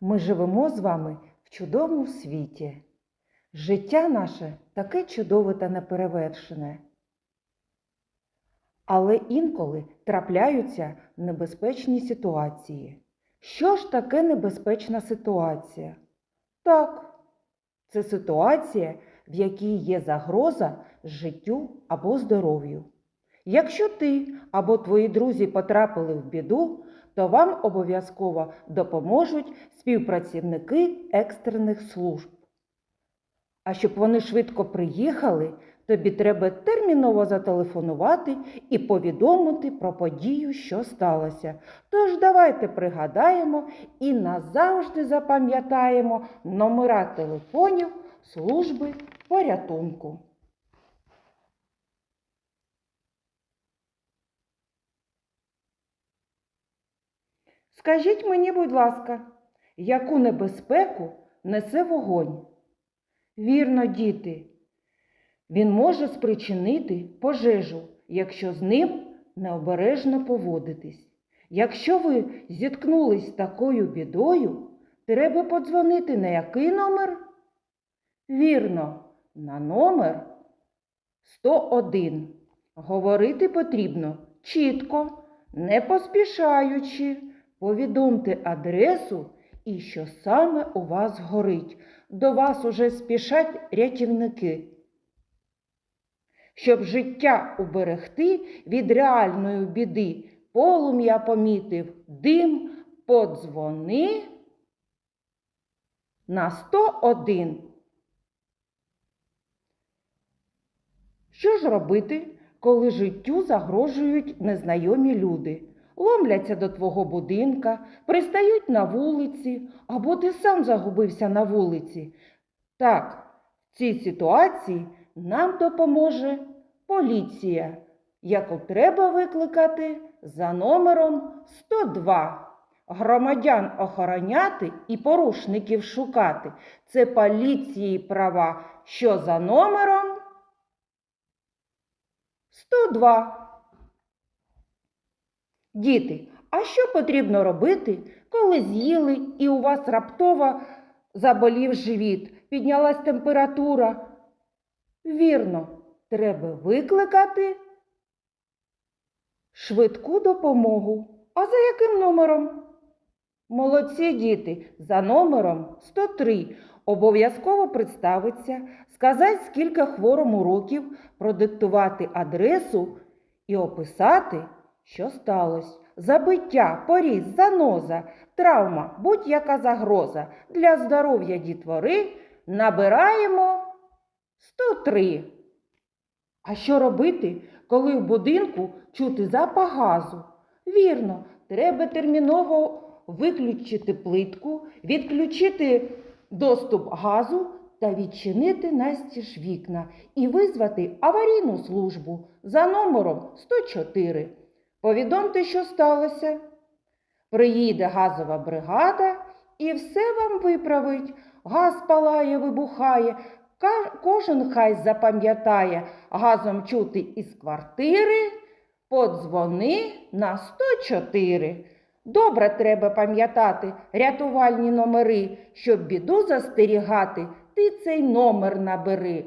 Ми живемо з вами в чудовому світі. Життя наше таке чудове та неперевершене. Але інколи трапляються небезпечні ситуації. Що ж таке небезпечна ситуація? Так, це ситуація, в якій є загроза життю або здоров'ю. Якщо ти або твої друзі потрапили в біду, то вам обов'язково допоможуть співпрацівники екстрених служб. А щоб вони швидко приїхали, тобі треба терміново зателефонувати і повідомити про подію, що сталося. Тож давайте пригадаємо і назавжди запам'ятаємо номера телефонів служби порятунку. Скажіть мені, будь ласка, яку небезпеку несе вогонь? Вірно, діти, він може спричинити пожежу, якщо з ним необережно поводитись. Якщо ви зіткнулись з такою бідою, треба подзвонити на який номер? Вірно, на номер 101. Говорити потрібно чітко, не поспішаючи. Повідомте адресу і що саме у вас горить. До вас уже спішать рятівники. Щоб життя уберегти від реальної біди, полум'я помітив дим, подзвони на 101. Що ж робити, коли життю загрожують незнайомі люди? Ломляться до твого будинка, пристають на вулиці, або ти сам загубився на вулиці. Так, в цій ситуації нам допоможе поліція, яку треба викликати за номером 102. Громадян охороняти і порушників шукати. Це поліції права, що за номером 102. Діти, а що потрібно робити, коли з'їли і у вас раптово заболів живіт, піднялась температура? Вірно, треба викликати швидку допомогу. А за яким номером? Молодці діти, за номером 103. Обов'язково представиться, сказати, скільки хворому років, продиктувати адресу і описати, що сталося. Забиття, поріз, заноза, травма, будь-яка загроза для здоров'я дітвори набираємо 103. А що робити, коли в будинку чути запах газу? Вірно, треба терміново виключити плитку, відключити доступ газу та відчинити настіж вікна і визвати аварійну службу за номером 104. Повідомте, що сталося. Приїде газова бригада і все вам виправить. Газ палає, вибухає. Кожен хай запам'ятає газом чути із квартири. Подзвони на 104. Добре треба пам'ятати рятувальні номери, щоб біду застерігати, ти цей номер набери